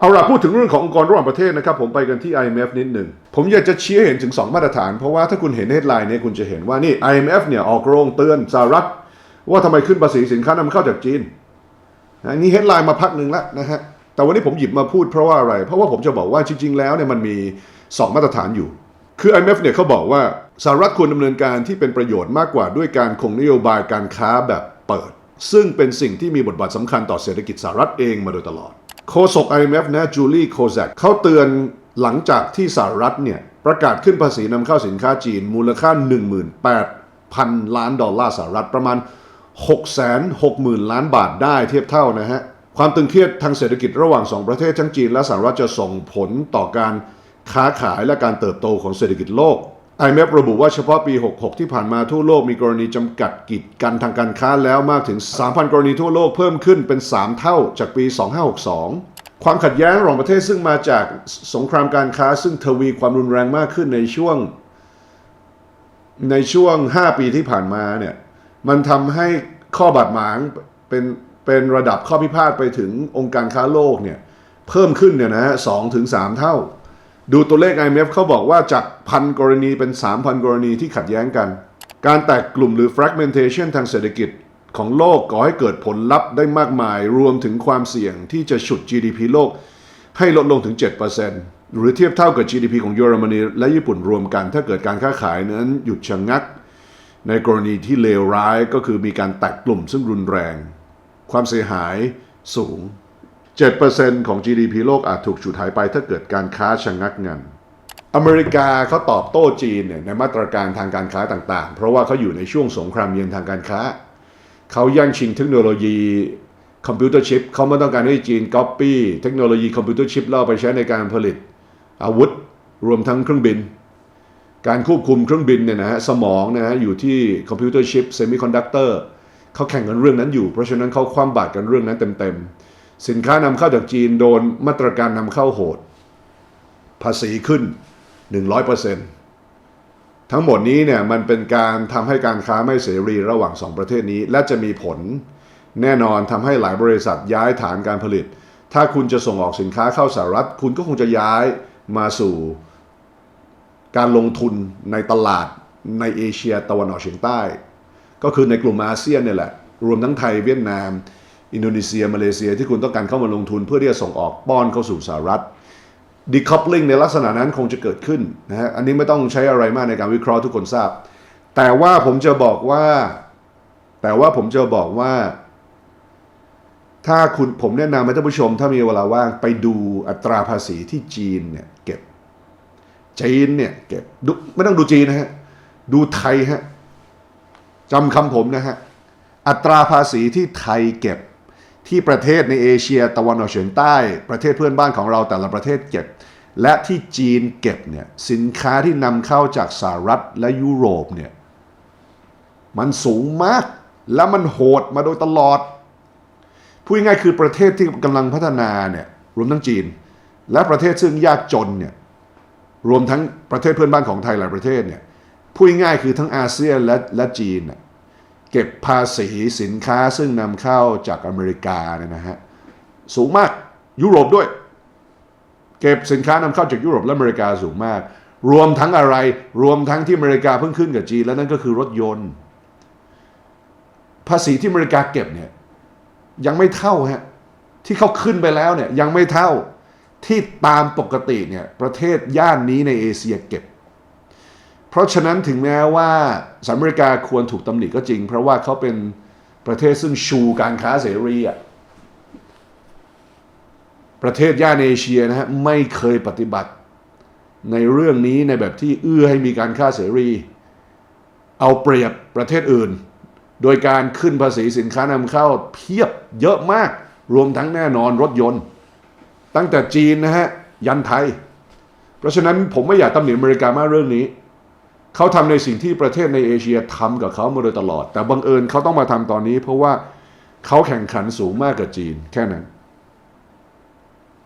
เอาล่ะพูดถึงเรื่องขององค์กรระหว่างประเทศนะครับ ผมไปกันที่ IMF นิดหนึ่ง ผมอยากจะชี้เห็นถึง 2 มาตรฐาน เพราะว่าถ้าคุณเห็นเฮดไลน์เนี่ยคุณจะเห็นว่านี่ IMF เนี่ยออกโรงเตือนสหรัฐ ว่าทำไมขึ้นภาษีสินค้านำเข้าจากจีนอันนี้เฮดไลน์มาพักหนึ่งแล้วนะฮะแต่วันนี้ผมหยิบมาพูดเพราะว่าอะไร เพราะว่าผมจะบอกว่าจริง ๆ แล้วเนี่ยมันมี 2 มาตรฐานอยู่ คือ IMF เนี่ยเขาบอกว่าสหรัฐควรดำเนินการที่เป็นประโยชน์มากกว่าด้วยการคงนโยบายการค้าแบบเปิด ซึ่งเป็นสิ่งที่มีบทบาทสำคัญต่อเศรษฐกิจสหรัฐเองมาโดยตลอด โฆษก IMF นะจูลี่โคแซกเขาเตือนหลังจากที่สหรัฐเนี่ย ประกาศขึ้นภาษีนำเข้าสินค้าจีน มูลค่า 18,000 ล้านดอลลาร์สหรัฐประมาณ 660,000 ล้านบาทได้เทียบเท่านะฮะ ความตึงเครียดทางเศรษฐกิจระหว่าง 2 ประเทศทั้งจีนและสหรัฐจะส่งผลต่อการค้าขายและการเติบโตของเศรษฐกิจโลก IMF ระบุว่าเฉพาะปี 66 ที่ผ่านมาทั่วโลกมีกรณีจำกัดกิจกันทางการค้าแล้วมากถึง 3,000 กรณีทั่วโลกเพิ่มขึ้นเป็น 3 เท่าจากปี 2562 ความขัดแย้งระหว่างประเทศซึ่งมาจากสงครามการค้าซึ่งทวีความรุนแรงมากขึ้นในช่วง ในช่วง 5 ปีที่ผ่านมาเนี่ยมันทำให้ข้อบาดหมางเป็นเป็นระดับข้อพิพาทไปถึงองค์การค้าโลกเนี่ยเพิ่มขึ้นเนี่ยนะฮะสองถึงสามเท่า ดูตัวเลข IMF เขาบอกว่าจากพันกรณีเป็น 3,000 กรณีที่ขัดแย้งกัน การแตกกลุ่มหรือ fragmentation ทางเศรษฐกิจของโลกก่อให้เกิดผลลัพธ์ได้มากมาย รวมถึงความเสี่ยงที่จะฉุด GDP โลก ให้ลดลงถึง 7%หรือเทียบเท่ากับ GDP ของเยอรมนีและญี่ปุ่นรวมกัน ถ้าเกิดการค้าขายนั้นหยุดชะงัก ในกรณีที่เลวร้ายก็คือมีการแตกกลุ่มซึ่งรุนแรง ความเสียหายสูง 7%ของ GDP โลกอาจถูกฉุดหายไปถ้าเกิดการค้าชะงักงัน อเมริกาเขาตอบโต้จีนเนี่ยในมาตรการทางการค้าต่างๆ เพราะว่าเขาอยู่ในช่วงสงครามเย็นทางการค้า เขาแย่งชิงเทคโนโลยีคอมพิวเตอร์ชิปเขาไม่ต้องการให้จีนก๊อปปี้เทคโนโลยีคอมพิวเตอร์ชิปแล้วเอาไปใช้ในการผลิต อาวุธรวมทั้งเครื่องบิน การควบคุมเครื่องบินเนี่ยนะฮะสมองนะฮะอยู่ที่คอมพิวเตอร์ชิปเซมิคอนดักเตอร์เขาแข่งกันเรื่องนั้นอยู่ เพราะฉะนั้นเขาคว่ำบาตรกันเรื่องนั้นเต็มๆ สินค้านำเข้าจากจีนโดนมาตรการนำเข้าโหด ภาษีขึ้น 100%ทั้งหมดนี้เนี่ยมันเป็นการทำให้การค้าไม่เสรีระหว่างสองประเทศนี้ และจะมีผล แน่นอนทำให้หลายบริษัทย้ายฐานการผลิต ถ้าคุณจะส่งออกสินค้าเข้าสหรัฐ คุณก็คงจะย้ายมาสู่ การลงทุนในตลาดในเอเชียตะวันออกเฉียงใต้ ก็คือในกลุ่มอาเซียนเนี่ยแหละ รวมทั้งไทยเวียดนาม อินโดนีเซียมาเลเซียที่คุณต้องการเข้ามาลงทุนเพื่อที่จะส่งออกป้อนเข้าสู่สหรัฐ decoupling ในลักษณะนั้นคงจะเกิดขึ้นนะฮะอันนี้ไม่ต้องใช้อะไรมากในการวิเคราะห์ทุกคนทราบ แต่ว่าผมจะบอกว่า แต่ว่าผมจะบอกว่า ถ้าคุณผมแนะนำให้ท่านผู้ชม ถ้ามีเวลาว่างไปดูอัตราภาษีที่จีนเนี่ยเก็บจีนเนี่ยเก็บไม่ต้องดูจีนนะฮะดูไทยฮะจำคำผมนะฮะอัตราภาษีที่ไทยเก็บ ที่ประเทศในเอเชียตะวันออกเฉียงใต้ประเทศเพื่อนบ้านของเราแต่ละประเทศเก็บ และที่จีนเก็บเนี่ยสินค้าที่นำเข้าจากสหรัฐและยุโรปเนี่ยมันสูงมากและมันโหดมาโดยตลอดพูดง่ายคือประเทศที่กำลังพัฒนาเนี่ยรวมทั้งจีน และประเทศซึ่งยากจนเนี่ยรวมทั้งประเทศเพื่อนบ้านของไทยหลายประเทศเนี่ยพูดง่ายคือทั้งอาเซียนและและจีนน่ะ เก็บภาษีสินค้าซึ่งนำเข้าจากอเมริกาเนี่ยนะฮะสูงมากยุโรปด้วย เก็บสินค้านำเข้าจากยุโรปและอเมริกาสูงมาก รวมทั้งอะไรรวมทั้งที่อเมริกาเพิ่งขึ้นกับจีนแล้วนั่นก็คือรถยนต์ ภาษีที่อเมริกาเก็บเนี่ยยังไม่เท่าฮะที่เขาขึ้นไปแล้วเนี่ยยังไม่เท่าที่ตามปกติเนี่ยประเทศย่านนี้ในเอเชียเก็บ เพราะฉะนั้นถึงแม้ว่าสหรัฐอเมริกาควรถูกตำหนิก็จริง เพราะว่าเขาเป็นประเทศซึ่งชูการค้าเสรีอะประเทศย่านเอเชียนะฮะไม่เคยปฏิบัติในเรื่องนี้ในแบบที่เอื้อให้มีการค้าเสรี เอาเปรียบประเทศอื่น โดยการขึ้นภาษีสินค้านำเข้าเพียบเยอะมากรวมทั้งแน่นอนรถยนต์ ตั้งแต่จีนนะฮะยันไทย เพราะฉะนั้นผมไม่อยากตำหนิอเมริกามากเรื่องนี้ เขาทำในสิ่งที่ประเทศในเอเชียทำกับเขามาโดยตลอด แต่บังเอิญเขาต้องมาทำตอนนี้ เพราะว่าเขาแข่งขันสูงมากกับจีนแค่นั้น